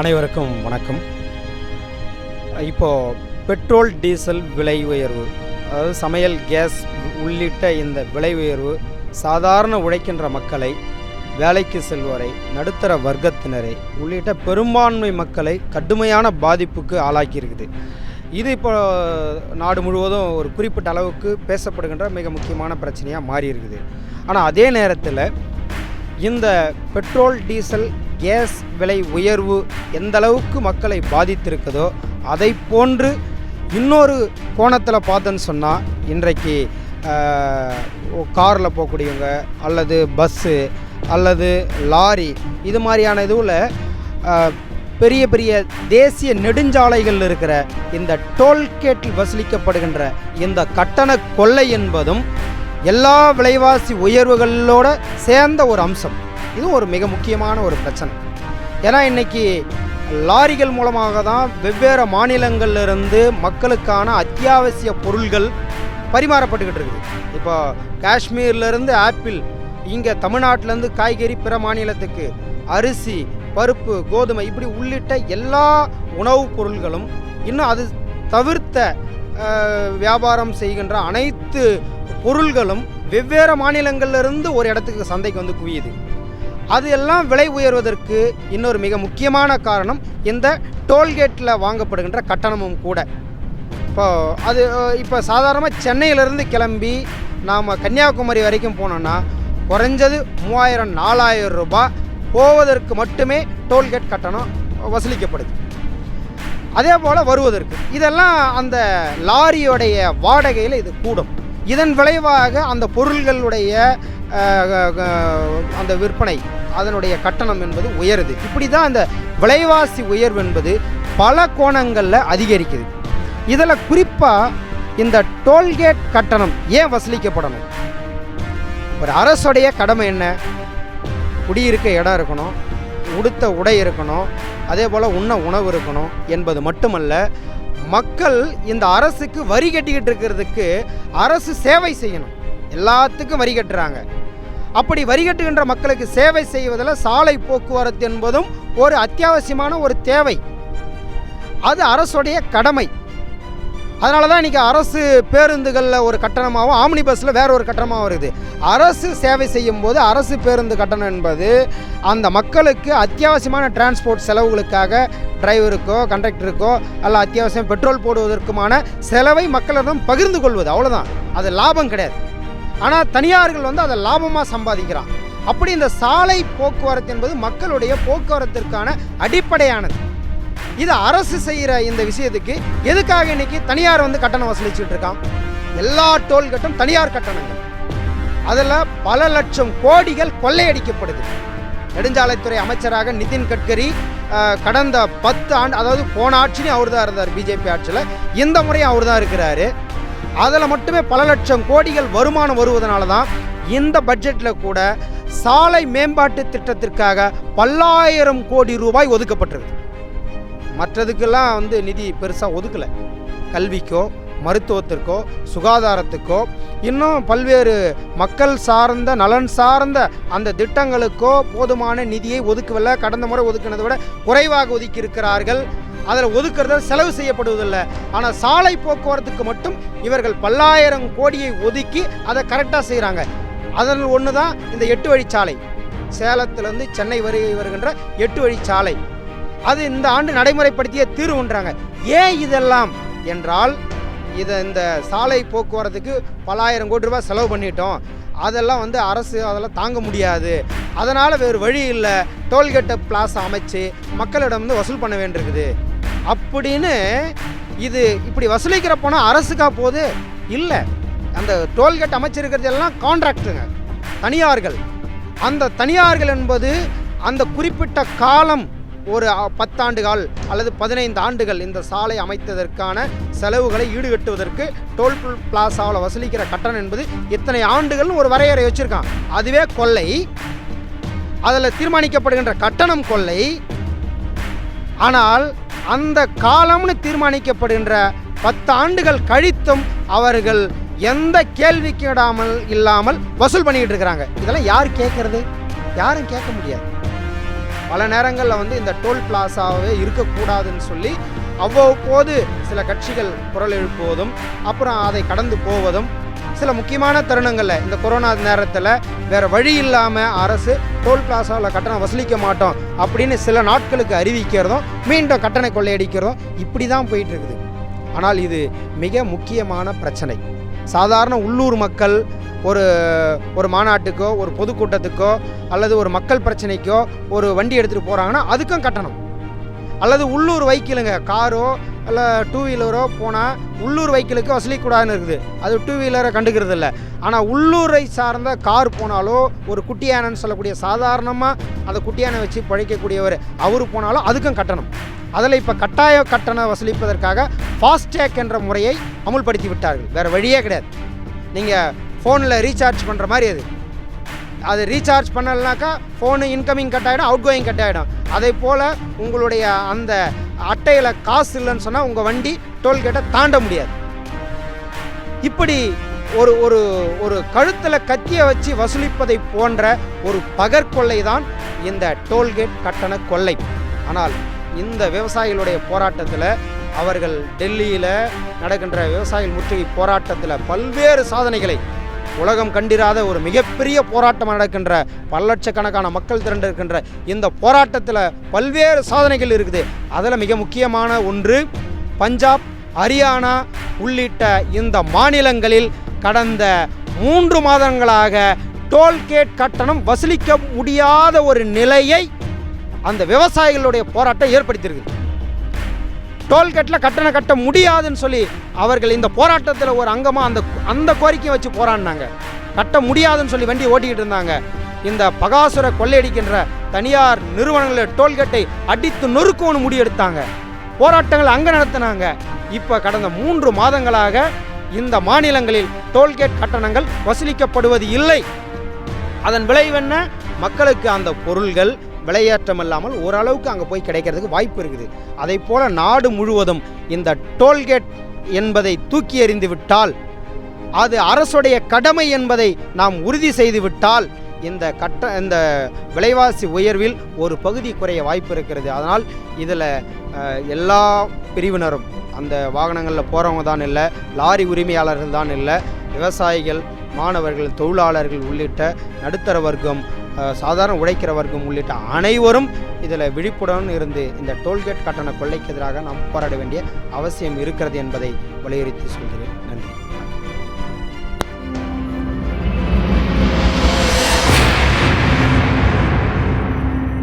அனைவருக்கும் வணக்கம். இப்போது பெட்ரோல் டீசல் விலை உயர்வு அதாவது சமையல் கேஸ் உள்ளிட்ட இந்த விலை உயர்வு சாதாரண உழைக்கின்ற மக்களை வேலைக்கு செல்வோரை நடுத்தர வர்க்கத்தினரை உள்ளிட்ட பெரும்பான்மை மக்களை கடுமையான பாதிப்புக்கு ஆளாக்கியிருக்குது. இது இப்போ நாடு முழுவதும் ஒரு குறிப்பிட்ட அளவுக்கு பேசப்படுகின்ற மிக முக்கியமான பிரச்சனையாக மாறி இருக்குது ஆனால் அதே நேரத்தில் இந்த பெட்ரோல் டீசல் கேஸ் விலை உயர்வு எந்த அளவுக்கு மக்களை பாதித்திருக்குதோ அதை போன்று இன்னொரு கோணத்தில் பார்த்தோன்னு சொன்னால் இன்றைக்கு காரில் போகக்கூடியவங்க அல்லது பஸ்ஸு அல்லது லாரி இது மாதிரியான இதுவில் பெரிய பெரிய தேசிய நெடுஞ்சாலைகளில் இருக்கிற இந்த டோல்கேட்டில் வசூலிக்கப்படுகின்ற இந்த கட்டண கொள்ளை என்பதும் எல்லா விலைவாசி உயர்வுகளோட சேர்ந்த ஒரு அம்சம். இதுவும் ஒரு மிக முக்கியமான ஒரு பிரச்சனை. ஏன்னா இன்றைக்கி லாரிகள் மூலமாக தான் வெவ்வேறு மாநிலங்கள்ல இருந்து மக்களுக்கான அத்தியாவசிய பொருள்கள் பரிமாறப்பட்டுக்கிட்டு இருக்குது. இப்போ காஷ்மீர்லேருந்து ஆப்பிள் இங்கே தமிழ்நாட்டிலேருந்து காய்கறி பிற மாநிலத்துக்கு அரிசி பருப்பு கோதுமை இப்படி உள்ளிட்ட எல்லா உணவுப் பொருள்களும் இன்னும் அது தவிர்த்த வியாபாரம் செய்கின்ற அனைத்து பொருள்களும் வெவ்வேறு மாநிலங்கள்ல இருந்து ஒரு இடத்துக்கு சந்தைக்கு வந்து குவியுது. அது எல்லாம் விலை உயர்வதற்கு இன்னொரு மிக முக்கியமான காரணம் இந்த டோல்கேட்டில் வாங்கப்படுகின்ற கட்டணமும் கூட. இப்போ அது இப்போ சாதாரணமாக சென்னையிலேருந்து கிளம்பி நாம் கன்னியாகுமரி வரைக்கும் போனோன்னா குறைஞ்சது மூவாயிரம் நாலாயிரம் ரூபாய் போவதற்கு மட்டுமே டோல்கேட் கட்டணம் வசூலிக்கப்படுது. அதே போல் வருவதற்கு. இதெல்லாம் அந்த லாரியோடைய வாடகையில் இது கூடும். இதன் விளைவாக அந்த பொருள்களுடைய அந்த விற்பனை அதனுடைய கட்டணம் என்பது உயருது. இப்படி தான் அந்த விலைவாசி உயர்வு என்பது பல கோணங்களில் அதிகரிக்குது. இதில் குறிப்பாக இந்த டோல்கேட் கட்டணம் ஏன் வசூலிக்கப்படணும்? ஒரு அரசுடைய கடமை என்ன? குடியிருக்க இடம் இருக்கணும் உடுத்த உடை இருக்கணும் அதே போல் உண்ண உணவு இருக்கணும் என்பது மட்டுமல்ல மக்கள் இந்த அரசுக்கு வரி கட்டிக்கிட்டு இருக்கிறதுக்கு அரசு சேவை செய்யணும். எல்லாத்துக்கும் வரி கட்டுறாங்க. அப்படி வரிகட்டுகின்ற மக்களுக்கு சேவை செய்வதில் சாலை போக்குவரத்து என்பதும் ஒரு அத்தியாவசியமான ஒரு தேவை. அது அரசுடைய கடமை. அதனால தான் இன்றைக்கி அரசு பேருந்துகளில் ஒரு கட்டணமாகவும் ஆம்னி பஸ்ஸில் வேற ஒரு கட்டணமாகவும் வருது அரசு சேவை செய்யும் போது அரசு பேருந்து கட்டணம் என்பது அந்த மக்களுக்கு அத்தியாவசியமான டிரான்ஸ்போர்ட் செலவுகளுக்காக டிரைவருக்கோ கண்டக்டருக்கோ அல்ல அத்தியாவசியம் பெட்ரோல் போடுவதற்குமான செலவை மக்களிடம் பகிர்ந்து கொள்வது. அவ்வளோதான் அது லாபம் கிடையாது. ஆனால் தனியார்கள் வந்து அதை லாபமாக சம்பாதிக்கிறான் அப்படி இந்த சாலை போக்குவரத்து என்பது மக்களுடைய போக்குவரத்திற்கான அடிப்படையானது. இது அரசு செய்கிற இந்த விஷயத்துக்கு எதுக்காக இன்னைக்கு தனியார் வந்து கட்டணம் வசூலிச்சுட்டு இருக்கான் எல்லா டோல்கட்டும் தனியார் கட்டணங்கள். அதில் பல லட்சம் கோடிகள் கொள்ளையடிக்கப்படுது. நெடுஞ்சாலைத்துறை அமைச்சராக நிதின் கட்கரி கடந்த பத்து ஆண்டு அதாவது போன ஆட்சிலையும் அவர் தான் இருந்தார் பிஜேபி ஆட்சியில். இந்த முறையும் அவர் தான் இருக்கிறாரு. அதில் மட்டுமே பல லட்சம் கோடிகள் வருமானம் வருவதனால தான் இந்த பட்ஜெட்டில் கூட சாலை மேம்பாட்டு திட்டத்திற்காக பல்லாயிரம் கோடி ரூபாய் ஒதுக்கப்பட்டிருக்கு மற்றதுக்கெல்லாம் வந்து நிதி பெருசாக ஒதுக்கலை. கல்விக்கோ மருத்துவத்திற்கோ சுகாதாரத்துக்கோ இன்னும் பல்வேறு மக்கள் சார்ந்த நலன் சார்ந்த அந்த திட்டங்களுக்கோ போதுமான நிதியை ஒதுக்கவில்லை. கடந்த முறை ஒதுக்கினதை விட குறைவாக ஒதுக்கி இருக்கிறார்கள் அதில் ஒதுக்குறத செலவு செய்யப்படுவதில்லை. ஆனால் சாலை போக்குவரத்துக்கு மட்டும் இவர்கள் பல்லாயிரம் கோடியை ஒதுக்கி அதை கரெக்டாக செய்கிறாங்க. அதில் ஒன்று தான் இந்த எட்டு வழிச்சாலை சேலத்திலேருந்து சென்னை வரை வருகின்ற எட்டு வழிச்சாலை அது இந்த ஆண்டு நடைமுறைப்படுத்திய தீர்வுன்றாங்க ஏன் இதெல்லாம்? என்றால் இதை இந்த சாலை போக்குவரத்துக்கு பலாயிரம் கோடி ரூபாய் செலவு பண்ணிட்டோம். அதெல்லாம் வந்து அரசு அதெல்லாம் தாங்க முடியாது. அதனால் வேறு வழி இல்லை. டோல்கேட்டை பிளாஸ் அமைச்சு மக்களிடம் வந்து வசூல் பண்ண வேண்டியிருக்குது. அப்படின்னு இது இப்படி வசூலிக்கிற போனால் அரசுக்கா போகுது? இல்லை. அந்த டோல்கேட் அமைச்சிருக்கிறது எல்லாம் கான்ட்ராக்டுங்க தனியார்கள். அந்த தனியார்கள் என்பது அந்த குறிப்பிட்ட காலம் ஒரு அ- பத்தாண்டுகள் அல்லது பதினைந்து ஆண்டுகள் இந்த சாலை அமைத்ததற்கான செலவுகளை ஈடுகட்டுவதற்கு டோல் பிளாசாவில் வசூலிக்கிற கட்டணம் என்பது இத்தனை ஆண்டுகள்னு ஒரு வரையறை வச்சுருக்கான். அதுவே கொள்ளை. அதில் தீர்மானிக்கப்படுகின்ற கட்டணம் கொள்ளை. ஆனால் அந்த காலம்னு தீர்மானிக்கப்படுகின்ற பத்து ஆண்டுகள் கழித்தும் அவர்கள் எந்த கேள்விக்கு இடாமல் இல்லாமல் வசூல் பண்ணிக்கிட்டு இருக்கிறாங்க. இதெல்லாம் யார் கேட்கறது? யாரும் கேட்க முடியாது. பல நேரங்களில் வந்து இந்த டோல் பிளாசாவே இருக்கக்கூடாதுன்னு சொல்லி அவ்வப்போது சில கட்சிகள் குரல் எழுப்புவதும் அப்புறம் அதை கடந்து போவதும் சில முக்கியமான தருணங்களில் இந்த கொரோனா நேரத்தில் வேறு வழி இல்லாமல் அரசு டோல் பிளாசாவில் கட்டணம் வசூலிக்க மாட்டோம் அப்படின்னு சில நாட்களுக்கு அறிவிக்கிறதும் மீண்டும் கட்டணை கொள்ளையடிக்கிறதும் இப்படி தான் போயிட்டு இருக்குது ஆனால் இது மிக முக்கியமான பிரச்சனை. சாதாரண உள்ளூர் மக்கள் ஒரு ஒரு மாநாட்டுக்கோ ஒரு பொதுக்கூட்டத்துக்கோ அல்லது ஒரு மக்கள் பிரச்சனைக்கோ ஒரு வண்டி எடுத்துகிட்டு போகிறாங்கன்னா அதுக்கும் கட்டணம். அல்லது உள்ளூர் வைக்கிலுங்க காரோ இல்லை டூ வீலரோ போனால் உள்ளூர் வைக்கிலுக்கு வசூலிக்கூடாதுன்னு இருக்குது. அது டூ வீலரை கண்டுக்கிறது இல்லை. ஆனால் உள்ளூரை சார்ந்த கார் போனாலோ ஒரு குட்டியானன்னு சொல்லக்கூடிய சாதாரணமாக அந்த குட்டியானை வச்சு பழைக்கக்கூடியவர் அவர் போனாலும் அதுக்கும் கட்டணம். அதில் இப்போ கட்டாய கட்டணம் வசூலிப்பதற்காக ஃபாஸ்டேக் என்ற முறையை அமுல்படுத்தி விட்டார்கள். வேறு வழியே கிடையாது. நீங்கள் ஃபோனில் ரீசார்ஜ் பண்ணுற மாதிரி அது. அது ரீசார்ஜ் பண்ணலைனாக்கா ஃபோனு இன்கமிங் கட் ஆகிடும் அவுட் கோயிங் கட் ஆகிடும் அதே போல் உங்களுடைய அந்த அட்டையில் காசு இல்லைன்னு சொன்னால் உங்கள் வண்டி டோல்கேட்டை தாண்ட முடியாது. இப்படி ஒரு ஒரு ஒரு கழுத்தில் கத்தியை வச்சு வசூலிப்பதை போன்ற ஒரு பகற்கொள்ளை தான் இந்த டோல்கேட் கட்டண கொள்ளை. ஆனால் இந்த விவசாயிகளுடைய போராட்டத்தில் அவர்கள் டெல்லியில் நடக்கின்ற விவசாயிகள் முற்றுகை போராட்டத்தில் பல்வேறு சாதனைகளை உலகம் கண்டிராத ஒரு மிகப்பெரிய போராட்டம் நடக்கின்ற பல லட்சக்கணக்கான மக்கள் திரண்டிருக்கின்ற இந்த போராட்டத்தில் பல்வேறு சாதனைகள் இருக்குது. அதில் மிக முக்கியமான ஒன்று பஞ்சாப் ஹரியானா உள்ளிட்ட இந்த மாநிலங்களில் கடந்த மூன்று மாதங்களாக டோல்கேட் கட்டணம் வசூலிக்க முடியாத ஒரு நிலையை அந்த விவசாயிகளுடைய போராட்டம் ஏற்படுத்தியிருக்கு. டோல்கேட்டில் கட்டணம் கட்ட முடியாதுன்னு சொல்லி அவர்கள் இந்த போராட்டத்தில் ஒரு அங்கமாக அந்த அந்த கோரிக்கையை வச்சு போராடினாங்க. கட்ட முடியாதுன்னு சொல்லி வண்டி ஓட்டிக்கிட்டு இருந்தாங்க. இந்த பகாசுர கொள்ளையடிக்கின்ற தனியார் நிறுவனங்களில் டோல்கேட்டை அடித்து நொறுக்கும்னு முடிவெடுத்தாங்க. போராட்டங்கள் அங்கே நடத்தினாங்க. இப்போ கடந்த மூன்று மாதங்களாக இந்த மாநிலங்களில் டோல்கேட் கட்டணங்கள் வசூலிக்கப்படுவது இல்லை. அதன் விளைவென்ன மக்களுக்கு அந்த பொருள்கள் விலையேற்றம் இல்லாமல் ஓரளவுக்கு அங்கே போய் கிடைக்கிறதுக்கு வாய்ப்பு இருக்குது. அதை போல் நாடு முழுவதும் இந்த டோல்கேட் என்பதை தூக்கி எறிந்து விட்டால் அது அரசுடைய கடமை என்பதை நாம் உறுதி செய்து விட்டால் இந்த கட்ட இந்த விலைவாசி உயர்வில் ஒரு பகுதி குறைய வாய்ப்பு இருக்கிறது. அதனால் இதில் எல்லா பிரிவினரும் அந்த வாகனங்களில் போகிறவங்க தான் இல்லை லாரி உரிமையாளர்கள் தான் இல்லை விவசாயிகள் மாணவர்கள் தொழிலாளர்கள் உள்ளிட்ட நடுத்தர வர்க்கம் சாதாரண உழைக்கிற வர்க்கம் உள்ளிட்ட அனைவரும் இதில் விழிப்புடன் இருந்து இந்த டோல்கேட் கட்டண கொள்ளைக்கு எதிராக நாம் போராட வேண்டிய அவசியம் இருக்கிறது என்பதை வலியுறுத்தி சொல்கிறேன். நன்றி.